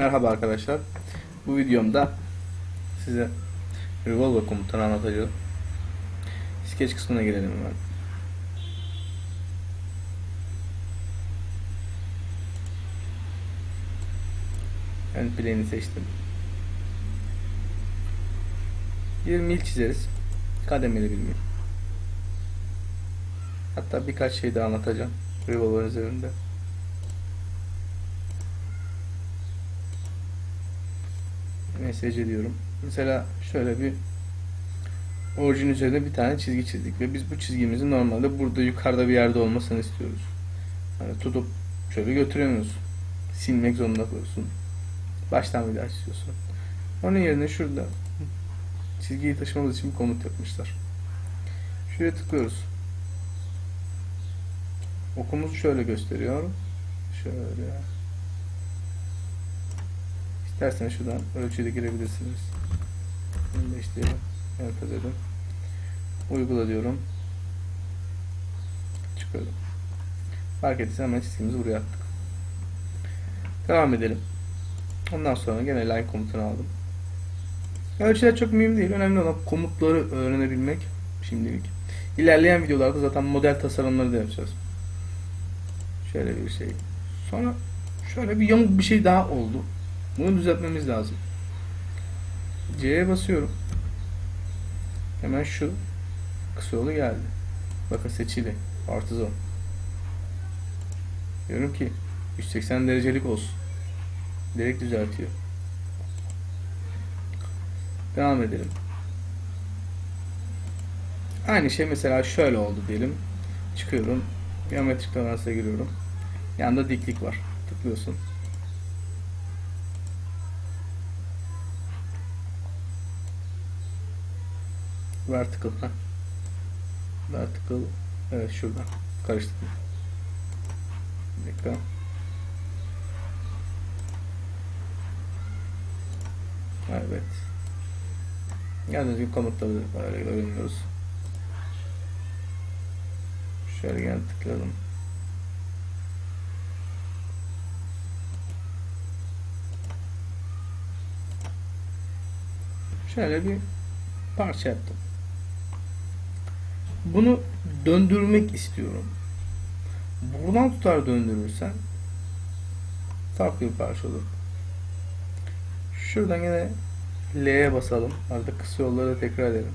Merhaba arkadaşlar. Bu videomda size Revolver komutanı anlatacağım. Sketch kısmına gelelim hemen. Ön plane'i seçtim. Bir mil çizeriz. Kademeli bir mil. Hatta birkaç şey daha anlatacağım. Revolver üzerinde. Mesaj diyorum. Mesela şöyle bir orijin üzerinde bir tane çizgi çizdik ve biz bu çizgimizin normalde burada yukarıda bir yerde olmasını istiyoruz. Hani tutup şöyle götüremiyorsun. Silmek zorunda kalıyorsun. Baştan bir daha çiziyorsun. Onun yerine şurada çizgiyi taşımamız için bir komut yapmışlar. Şuraya tıklıyoruz. Okumuzu şöyle gösteriyor. Şöyle. İsterseniz şuradan ölçüyü de girebilirsiniz. 25 diyelim. Evet dedim. Uygula diyorum. Çıkıyorum. Fark ettiysen hemen çizgimizi buraya attık. Devam edelim. Ondan sonra gene line komutunu aldım. Ölçüler çok mühim değil. Önemli olan komutları öğrenebilmek şimdilik. İlerleyen videolarda zaten model tasarımları da yapacağız. Şöyle bir şey. Sonra şöyle bir yamuk bir şey daha oldu. Bunu düzeltmemiz lazım. C'ye basıyorum. Hemen şu kısa yolu geldi. Bakın seçili. Artı zon. Diyorum ki 180 derecelik olsun. Direkt düzeltiyor. Devam edelim. Aynı şey mesela şöyle oldu diyelim. Çıkıyorum. Geometrik toleransa giriyorum. Yanında diklik var. Tıklıyorsun. Vertical. Ha. Vertical. Evet şuradan. Karıştırdım. Bir dakika. Evet. Gördüğünüz gibi komutları öğreniyoruz. Şöyle gel tıkladım. Şöyle bir parça yaptım. Bunu döndürmek istiyorum. Buradan tutar döndürürsen farklı bir parça olur. Şuradan yine L'ye basalım. Arada kısa yolları tekrar edelim.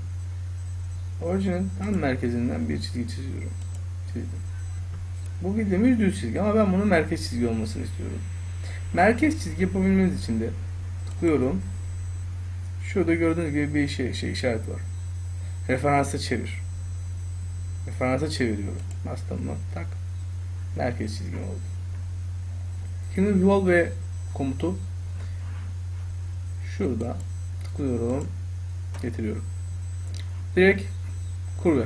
Orijinin tam merkezinden bir çizgi çiziyorum. Çizdim. Bu bildiğimiz düz çizgi ama ben bunun merkez çizgi olmasını istiyorum. Merkez çizgi yapabilmemiz için de tıklıyorum. Şurada gördüğünüz gibi bir şey, şey işaret var. Referansa çevir. Referansa çeviriyorum. Bastım? Tak. Merkez çizgim oldu. Şimdi yol ve komutu şurada tıklıyorum. Getiriyorum. Direkt kurve.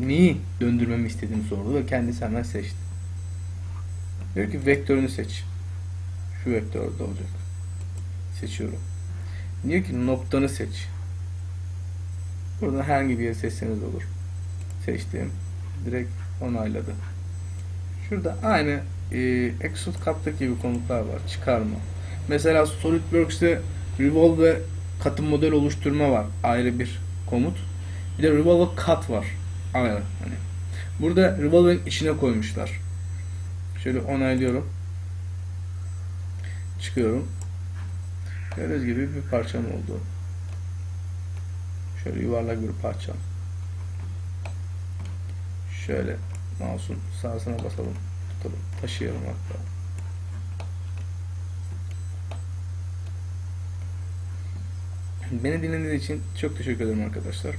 Neyi döndürmemi istediğimi sordu ve kendisi hemen seçti. Diyor ki vektörünü seç. Şu vektörde olacak. Seçiyorum. Diyor ki noktanı seç. Burada herhangi bir yeri seçseniz olur. Seçtim. Direkt onayladı. Şurada aynı e, Execute Cup'taki gibi komutlar var. Çıkarma. Mesela SolidWorks'te Revolve ve katı model oluşturma var. Ayrı bir komut. Bir de Revolve Cut var. Ayrı. Hani. Burada Revolve'in içine koymuşlar. Şöyle onaylıyorum. Çıkıyorum. Gördüğünüz gibi bir parçam oldu. Şöyle yuvarlak bir parçam. Şöyle mouse'un sağsına basalım. Tutalım. Taşıyalım hatta. Beni dinlediğiniz için çok teşekkür ederim arkadaşlar.